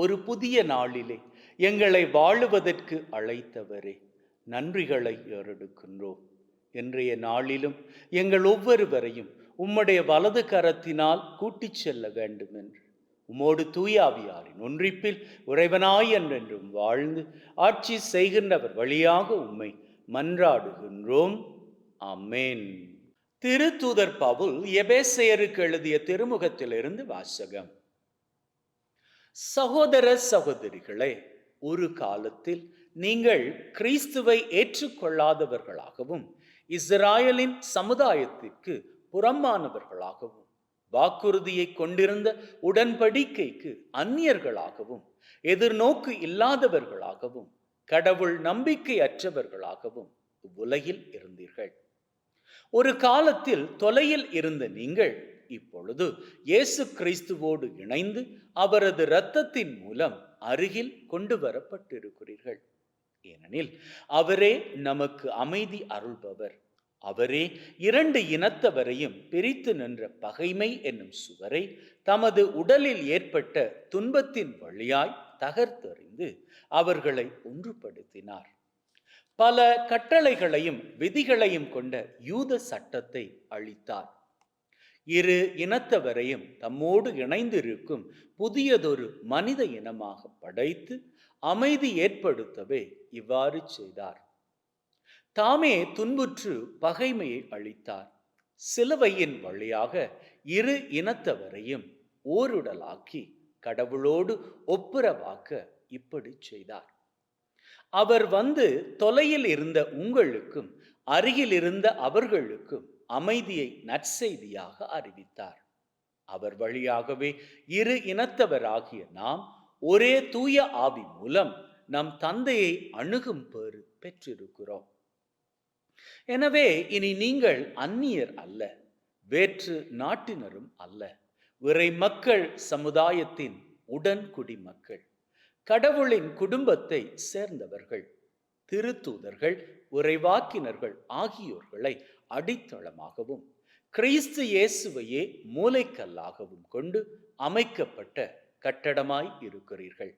ஒரு புதிய நாளிலே எங்களை வாழுவதற்கு அழைத்தவரே நன்றிகளை ஏறெடுக்கின்றோம். இன்றைய நாளிலும் எங்கள் ஒவ்வொருவரையும் உம்முடைய வலது கரத்தினால் கூட்டிச் செல்ல வேண்டும் என்று உம்மோடு தூயாவியாரின் ஒன்றிப்பில் உறைவனாய் என்றென்றும் வாழ்ந்து ஆட்சி செய்கின்றவர் வழியாக உம்மை மன்றாடுகின்றோம். அமேன் திருத்தூதர் பவுல் எபேசையருக்கு எழுதிய திருமுகத்திலிருந்து வாசகம். சகோதர சகோதரிகளே ஒரு காலத்தில் நீங்கள் கிறிஸ்துவை ஏற்றுக்கொள்ளாதவர்களாகவும் இஸ்ராயலின் சமுதாயத்திற்கு புறம்பானவர்களாகவும் வாக்குறுதியை கொண்டிருந்த உடன்படிக்கைக்கு அந்நியர்களாகவும் எதிர்நோக்கு இல்லாதவர்களாகவும் கடவுள் நம்பிக்கை அற்றவர்களாகவும் உலகில் இருந்தீர்கள். ஒரு காலத்தில் தொலையில் இருந்த நீங்கள் இப்பொழுது இயேசு கிறிஸ்துவோடு இணைந்து அவரது இரத்தத்தின் மூலம் அருகில் கொண்டு வரப்பட்டிருக்கிறீர்கள். ஏனெனில் அவரே நமக்கு அமைதி அருள்பவர். அவரே இரண்டு இனத்தவரையும் பிரித்து நின்ற பகைமை என்னும் சுவரை தமது உடலில் ஏற்பட்ட துன்பத்தின் வழியாய் தகர்த்தறிந்து அவர்களை ஒன்றுபடுத்தினார். பல கட்டளைகளையும் விதிகளையும் கொண்ட யூத சட்டத்தை அளித்தார் இரு இனத்தவரையும் தம்மோடு இணைந்திருக்கும் புதியதொரு மனித இனமாக படைத்து அமைதி ஏற்படுத்தவே இவ்வாறு செய்தார். தாமே துன்புற்று பகைமையை அளித்தார் சிலுவையின் வழியாக இரு இனத்தவரையும் ஓருடலாக்கி கடவுளோடு ஒப்புரவாக்க இப்படி செய்தார். அவர் வந்து தொலையில் இருந்த உங்களுக்கும் அருகில் இருந்த அவர்களுக்கும் அமைதியை நற்செய்தியாக அறிவித்தார். அவர் வழியாகவே இரு இனத்தவராகிய நாம் ஒரே தூய ஆவி மூலம் நம் தந்தையை அணுகும் பேறு பெற்றிருக்கிறோம். எனவே இனி நீங்கள் அந்நியர் அல்ல வேற்று நாட்டினரும் அல்ல. விரை மக்கள் சமுதாயத்தின் உடன்குடி மக்கள் கடவுளின் குடும்பத்தை சேர்ந்தவர்கள் திருத்தூதர்கள் உறைவாக்கினர்கள் ஆகியோர்களை அடித்தளமாகவும் கிறிஸ்து இயேசுவையே மூலைக்கல்லாகவும் கொண்டு அமைக்கப்பட்ட கட்டடமாய் இருக்கிறீர்கள்.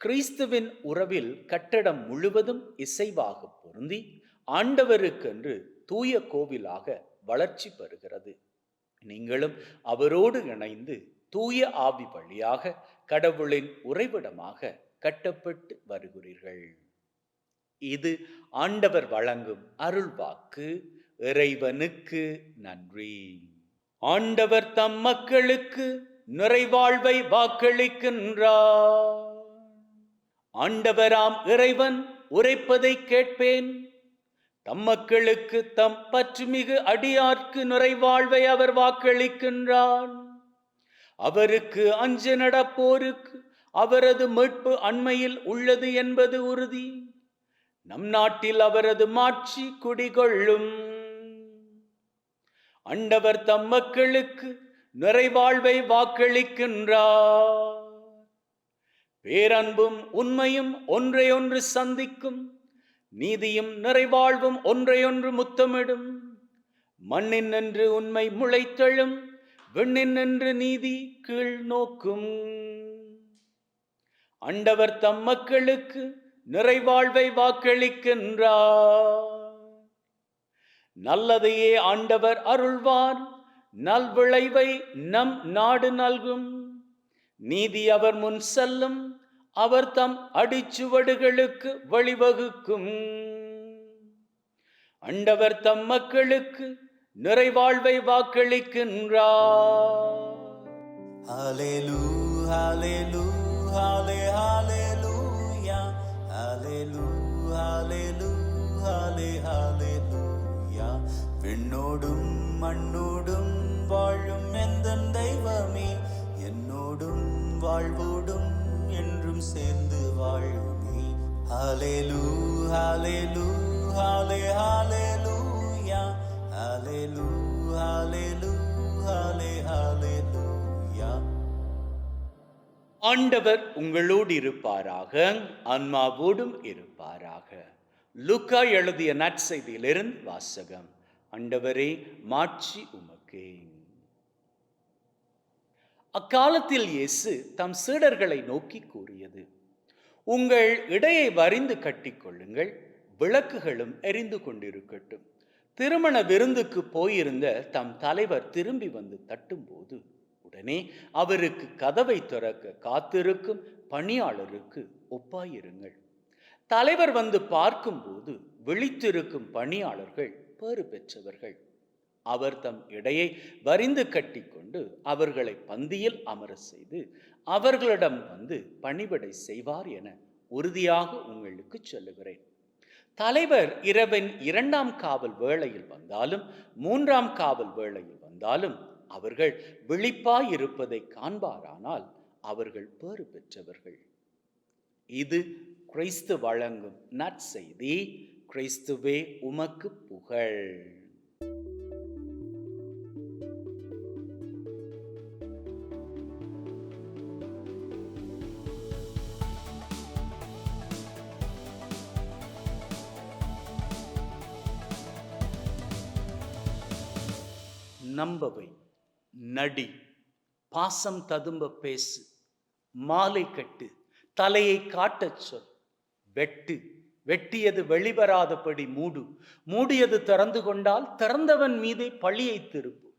கிறிஸ்துவின் உறவில் கட்டடம் முழுவதும் இசைவாக பொருந்தி ஆண்டவருக்கென்று தூய கோவிலாக வளர்ச்சி பெறுகிறது. நீங்களும் அவரோடு இணைந்து தூய ஆவி வழியாக கடவுளின் உறைவிடமாக கட்டப்பட்டு வருகிறீர்கள். இது ஆண்டவர் வழங்கும் அருள்வாக்கு. இறைவனுக்கு நன்றி. ஆண்டவர் தம் மக்களுக்கு நிறைவாழ்வை வாக்களிக்கின்றார். ஆண்டவராம் இறைவன் உரைப்பதை கேட்பேன். தம் மக்களுக்கு தம் பற்றுமிகு அடியார்க்கு நிறைவாழ்வை அவர் வாக்களிக்கின்றார். அவருக்கு அஞ்சு நடப்போருக்கு அவரது மீட்பு அண்மையில் உள்ளது என்பது உறுதி. நம் நாட்டில் அவரது மாட்சி குடிகொள்ளும். அண்டவர் தம் மக்களுக்கு நிறைவாழ்வை வாக்களிக்கின்றார். பேரன்பும் உண்மையும் ஒன்றையொன்று சந்திக்கும் நீதியும் நிறைவாழ்வும் ஒன்றையொன்று முத்தமிடும். மண்ணின் நின்று உண்மை முளைத்தழும் விண்ணின் நின்று நீதி கீழ் நோக்கும். அண்டவர் தம் மக்களுக்கு நிறைவாழ்வை வாக்களிக்கின்றார். நல்லதையே ஆண்டவர் அருள்வார். நல்விளைவை நம் நாடு நல்கும். நீதி அவர் முன் செல்லும். அவர் தம் அடிச்சுவடுகளுக்கு வழிவகுக்கும். அண்டவர் தம் மக்களுக்கு நிறைவாழ்வை வாக்களிக்கின்றார். Hallelujah, hallelujah, ஹாலே hallelujah, hallelujah, hallelujah. விண்ணோடும் மண்ணோடும் வாழும் எந்த தெய்வமே? என்னோடும் வாழ்வோடும் என்றும் சேர்ந்து வாழுமே. ஹalleluya hallelujah halle- hallelujah hallelujah hallelujah halle- hallelujah ஆண்டவர் உங்களோடு இருப்பாராக ஆன்மாவோடும் இருப்பாராக. லுக்கா எழுதிய நற்செய்தியிலிருந்து வாசகம். ஆண்டவரே மாட்சி உமக்கே. அக்காலத்தில் இயேசு தம் சீடர்களை நோக்கி கூறியது உங்கள் இடையை வரிந்து கட்டிக்கொள்ளுங்கள் விளக்குகளும் எரிந்து கொண்டிருக்கட்டும். திருமண விருந்துக்கு போயிருந்த தம் தலைவர் திரும்பி வந்து தட்டும்போது உடனே அவருக்கு கதவை திறக்க காத்திருக்கும் பணியாளருக்கு ஒப்பாயிருங்கள். தலைவர் வந்து பார்க்கும்போது விழித்திருக்கும் பணியாளர்கள் பேறு பெற்றவர்கள். அவர் தம் இடையை வரிந்து கட்டிக்கொண்டு அவர்களை பந்தியில் அமர செய்து அவர்களிடம் வந்து பணிவிடை செய்வார் என உறுதியாக உங்களுக்கு சொல்லுகிறேன். தலைவர் இரவின் இரண்டாம் காவல் வேளையில் வந்தாலும் மூன்றாம் காவல் வேளையில் வந்தாலும் அவர்கள் விழிப்பாய் இருப்பதை காண்பாரானால் அவர்கள் பேறு பெற்றவர்கள். இது கிறிஸ்து வழங்கும் நற்செய்தி. கிறிஸ்துவே உமக்கு புகழ். நம்பவை நடி. பாசம் ததும்ப பேசு. மாலை கட்டு. தலையை காட்டச் சொல். வெட்டு. வெட்டியது வெளிவராதபடி மூடு. மூடியது திறந்து கொண்டால் திறந்தவன் மீதே பழியை திருப்பு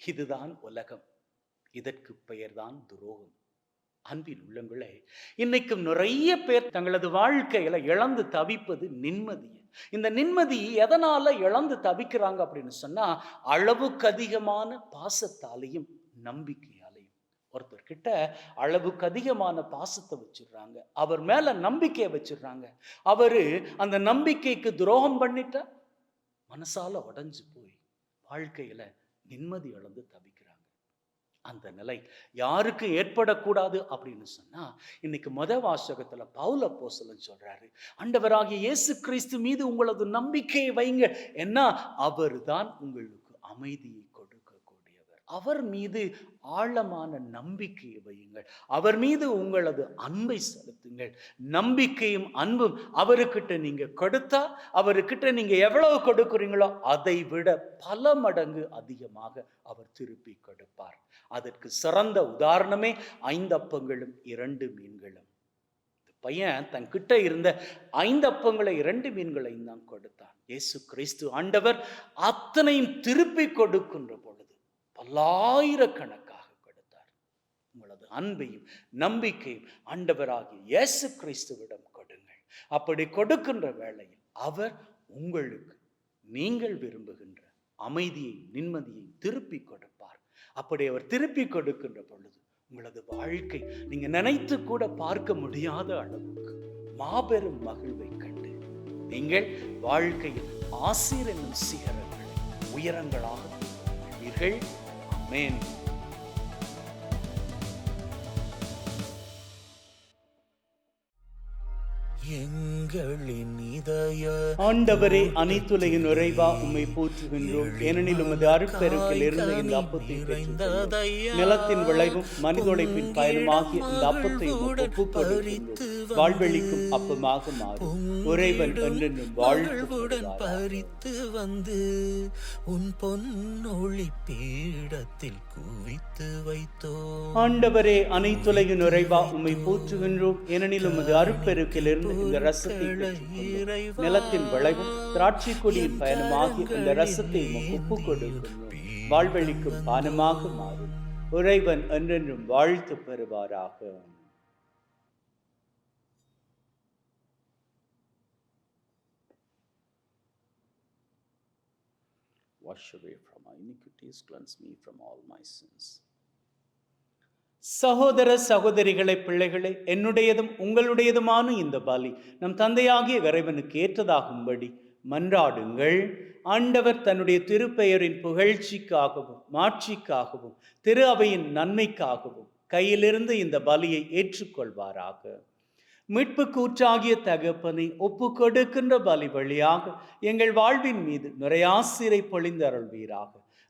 இதுதான் உலகம். இதற்கு பெயர்தான் துரோகம். அன்பின் உள்ளங்களே இன்னைக்கும் நிறைய பேர் தங்களது வாழ்க்கையில இழந்து தவிப்பது நிம்மதியை இந்த நிம்மதி எதனால இழந்து தவிக்கிறாங்க அப்படின்னு சொன்னா அளவுக்கு அதிகமான பாசத்தாலையும் நம்பிக்கையும் ஒருத்தர் கிட்ட அளவுக்கு அதிகமான பாசத்தை வச்சிடுறாங்க. அவர் மேல நம்பிக்கையை வச்சிடுறாங்க. அவரு அந்த நம்பிக்கைக்கு துரோகம் பண்ணிட்டா மனசால உடஞ்சு போய் வாழ்க்கையில நிம்மதி இழந்து தவிக்கிறாங்க. அந்த நிலை யாருக்கு ஏற்படக்கூடாது அப்படின்னு சொன்னா இன்னைக்கு மொத வாசகத்துல பவுல போசலன் சொல்றாரு அண்டவராகிய இயேசு கிறிஸ்து மீது உங்களது நம்பிக்கையை வைங்க என்ன அவர்தான் உங்களுக்கு அமைதியை அவர் மீது ஆழமான நம்பிக்கையை வையுங்கள். அவர் மீது உங்களது அன்பை செலுத்துங்கள். நம்பிக்கையும் அன்பும் அவருக்கிட்ட நீங்க கொடுத்தா அவருக்கிட்ட நீங்க எவ்வளவு கொடுக்குறீங்களோ அதை விட பல மடங்கு அதிகமாக அவர் திருப்பி கொடுப்பார். அதற்கு சிறந்த உதாரணமே ஐந்தப்பங்களும் இரண்டு மீன்களும். பையன் தன் கிட்ட இருந்த ஐந்து அப்பங்களை இரண்டு மீன்களையும் தான் கொடுத்தான். இயேசு கிறிஸ்து ஆண்டவர் அத்தனையும் திருப்பி கொடுக்கின்ற பொழுது பல்லாயிரக்கணக்காக கொடுத்தார். உங்களது அன்பையும் நம்பிக்கையும் ஆண்டவராகிய இயேசு கிறிஸ்துவிடம் கொடுங்கள். அப்படி கொடுக்கின்ற வேளையில் அவர் உங்களுக்கு நீங்கள் விரும்புகின்ற அமைதியை நிம்மதியை திருப்பி கொடுப்பார். அப்படி அவர் திருப்பி கொடுக்கின்ற பொழுது உங்களது வாழ்க்கை நீங்க நினைத்து கூட பார்க்க முடியாத அளவுக்கு மாபெரும் மகிழ்வை கண்டு நீங்கள் வாழ்க்கையில் ஆசிரியன் சிகரங்களை உயரங்களாக தொடுவீர்கள். Amén. எங்களின் இதய ஆண்டவரே அனைத்துலகின் நிறைவா உம்மை போற்றுகின்றோம் ஏனெனில் உமது அருட்பெருக்கில் இருந்த இந்த அப்பத்தை. நிலத்தின் விளைவும் மனித உழைப்பின் பயனுமாகிய இந்த அப்பத்தை. வாழ்வெளிக்கும் அப்பமாக மாறும் உறைவன் என்றென்றும் பெறுவாராக. பறித்து வந்து உன் பொன்னொளி பீடத்தில் குவித்து வைத்தோ ஆண்டவரே அனைத்துலகின் நிறைவா உம்மை போற்றுகின்றோம் ஏனெனில் உமது அருட்பெருக்கில் இருந்து இந்த ரசத்தை பெற்றுக்கொண்டோம். நிலத்தின் விளைவும் திராட்சை கொடியின் பயனுமாகிய இந்த ரசத்தை உமக்கு ஒப்புக் கொடுக்கின்றோம் வாழ்வெளிக்கும் பானமாக மாறும் உறைவன் என்றென்றும் வாழ்த்து பெறுவாராக Wash away from my iniquities, cleanse me from all my sins. சகோதர சகோதரிகளை பிள்ளைகளே என்னுடையதும் உங்களுடையதுமான இந்த பலி நம் தந்தையாகிய இறைவனுக்கு ஏற்றதாகும்படி மன்றாடுங்கள். ஆண்டவர் தன்னுடைய திருப்பெயரின் புகழ்ச்சிக்காகவும் மாட்சிக்காகவும் திரு அவையின் நன்மைக்காகவும் கையிலிருந்து இந்த பலியை ஏற்றுக்கொள்வாராக. மீட்பு கூற்றாகிய தகப்பனை ஒப்பு கொடுக்கின்ற பலி வழியாக எங்கள் வாழ்வின் மீது நிறையாசிரை பொழிந்தருள்வீராக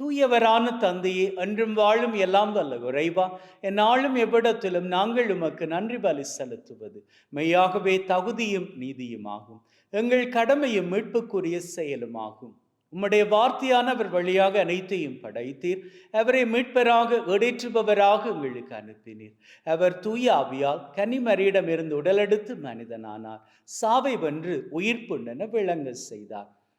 தூயவரான தந்தையே அன்றும் வாழும் எல்லாம் வல்ல குறைவா. என்னாலும் எவ்விடத்திலும் நாங்கள் உமக்கு நன்றி பலி செலுத்துவது. மெய்யாகவே தகுதியும் நீதியுமாகும். எங்கள் கடமையும் மீட்புக்குரிய செயலுமாகும். உம்முடைய வார்த்தையான அவர் வழியாக அனைத்தையும் படைத்தீர். அவரை மீட்பராக ஏடேற்றுபவராக எங்களுக்கு அனுப்பினீர். அவர் தூய ஆவியால் கனிமரியிடமிருந்து உடலெடுத்து மனிதனானார். சாவை வென்று உயிர்ப்புண்ணென விளங்க செய்தார்.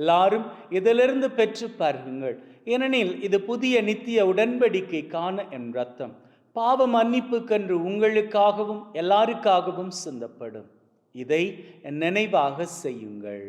எல்லாரும் இதிலிருந்து பெற்று பருகுங்கள் ஏனெனில் இது புதிய நித்திய உடன்படிக்கை காண என் ரத்தம். பாவ மன்னிப்புக்கென்று உங்களுக்காகவும் எல்லாருக்காகவும் சிந்தப்படும். இதை என் நினைவாக செய்யுங்கள்.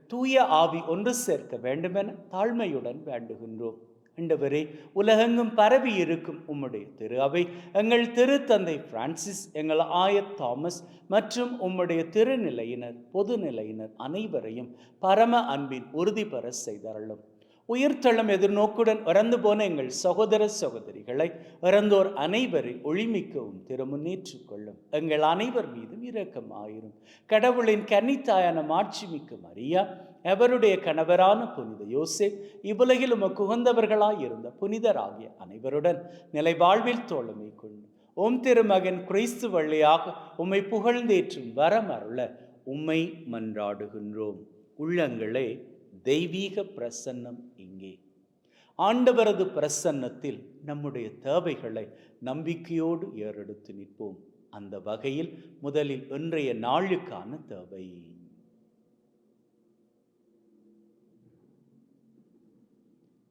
தூய ஆவி ஒன்று சேர்க்க வேண்டுமென தாழ்மையுடன் வேண்டுகின்றோம். ஆண்டவரே உலகெங்கும் பரவி இருக்கும் உம்முடைய திரு அவை எங்கள் திருத்தந்தை பிரான்சிஸ் எங்கள் ஆயத் தாமஸ் மற்றும் உம்முடைய திருநிலையினர் பொதுநிலையினர் அனைவரையும் பரம அன்பின் உறுதி பெற செய்தருளும். உயிர்த்தளம் எதிர்நோக்குடன் இறந்து போன எங்கள் சகோதர சகோதரிகளை இறந்தோர் அனைவரை ஒளிமிக்கவும் திருமுன்னேற்றுக் கொள்ளும் எங்கள் அனைவர் மீதும் இரக்கமாயிரும். கடவுளின் கன்னித்தாயான மாட்சிமிக்க மரியா அவருடைய கணவரான புனித யோசே இவ்வுலகிலும் குகந்தவர்களாயிருந்த இருந்த புனிதராகிய அனைவருடன் நிலை வாழ்வில் தோழமை கொண்டு ஓம் திருமகன் கிறிஸ்து வழியாக உம்மை புகழ்ந்தேற்றும் வரமருள உம்மை மன்றாடுகின்றோம். உள்ளங்களே தெய்வீக பிரசன்னம் இங்கே. ஆண்டவரது பிரசன்னத்தில் நம்முடைய தேவைகளை நம்பிக்கையோடு ஏறெடுத்து நிற்போம். அந்த வகையில் முதலில் இன்றைய நாளுக்கான தேவை.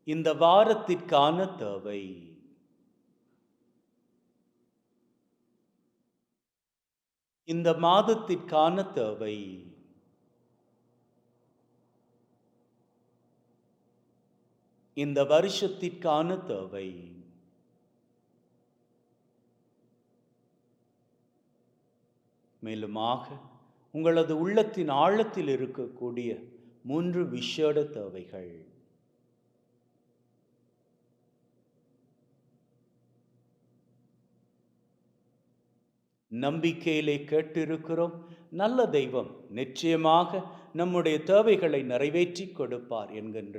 இந்த வாரத்திற்கான தேவை. இந்த மாதத்திற்கான தேவை. இந்த வருஷத்திற்கான தேவை. மேலுமாக உங்களது உள்ளத்தின் ஆழத்தில் இருக்கக்கூடிய மூன்று விஷேட தேவைகள். நம்பிக்கையிலே கேட்டிருக்கிறோம் நல்ல தெய்வம் நிச்சயமாக நம்முடைய தேவைகளை நிறைவேற்றி கொடுப்பார் என்கின்ற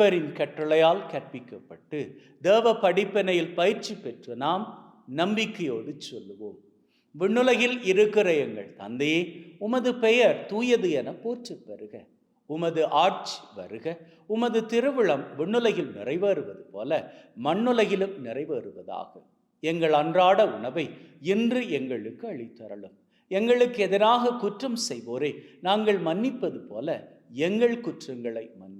மீட்பரின் கட்டளையால் கற்பிக்கப்பட்டு தேவ படிப்பினையில் பயிற்சி பெற்று நாம் நம்பிக்கையோடு சொல்லுவோம். விண்ணுலகில் இருக்கிற எங்கள் தந்தையே உமது பெயர் தூயது என போற்று பெறுக. உமது ஆட்சி வருக. உமது திருவிழம் விண்ணுலகில் நிறைவேறுவது போல மண்ணுலகிலும் நிறைவேறுவதாக. எங்கள் அன்றாட உணவை இன்று எங்களுக்கு அளித்தரலும் எங்களுக்கு எதிராக குற்றம் செய்வோரை நாங்கள் மன்னிப்பது போல எங்கள் குற்றங்களை மன்னி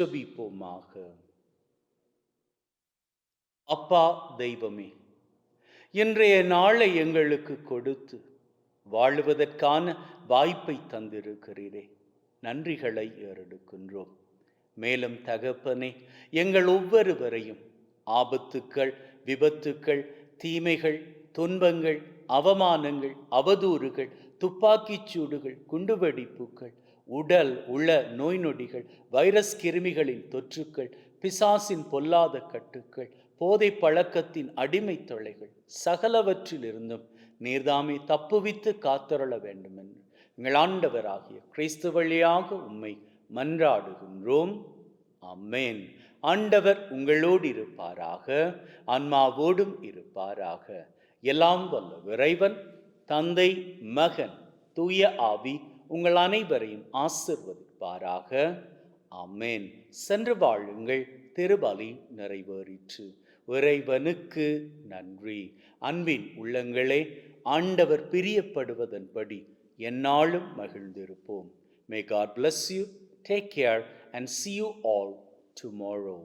ஜபிப்போமாக அப்பா தெய்வமே இன்றைய நாளை எங்களுக்கு கொடுத்து வாழுவதற்கான வாய்ப்பை தந்திருக்கிறீரே. நன்றிகளை ஏறெடுக்கின்றோம். மேலும் தகப்பனே எங்கள் ஒவ்வொருவரையும் ஆபத்துக்கள் விபத்துக்கள் தீமைகள் துன்பங்கள் அவமானங்கள் அவதூறுகள் துப்பாக்கிச் சூடுகள் குண்டுவெடிப்புகள் உடல் உள நோய் நொடிகள் வைரஸ் கிருமிகளின் தொற்றுக்கள் பிசாசின் பொல்லாத கட்டுக்கள் போதை பழக்கத்தின் அடிமை தொலைகள் சகலவற்றிலிருந்தும் நீர்தாமே தப்புவித்து காத்தருள வேண்டும் என்று எங்கள் ஆண்டவராகிய கிறிஸ்து வழியாக உம்மை மன்றாடுகின்றோம். அம்மேன் ஆண்டவர் உங்களோடு இருப்பாராக ஆன்மாவோடும் இருப்பாராக. எல்லாம் வல்ல இறைவன் தந்தை மகன் தூய ஆவி உங்கள் அனைவரையும் ஆசிர்வதிப்பாராக. அமேன் சென்று வாழுங்கள். திருபலி நிறைவேறிற்று. இறைவனுக்கு நன்றி. அன்பின் உள்ளங்களே ஆண்டவர் பிரியப்படுவதன்படி என்னாலும் மகிழ்ந்திருப்போம். May God bless you take care and see you all tomorrow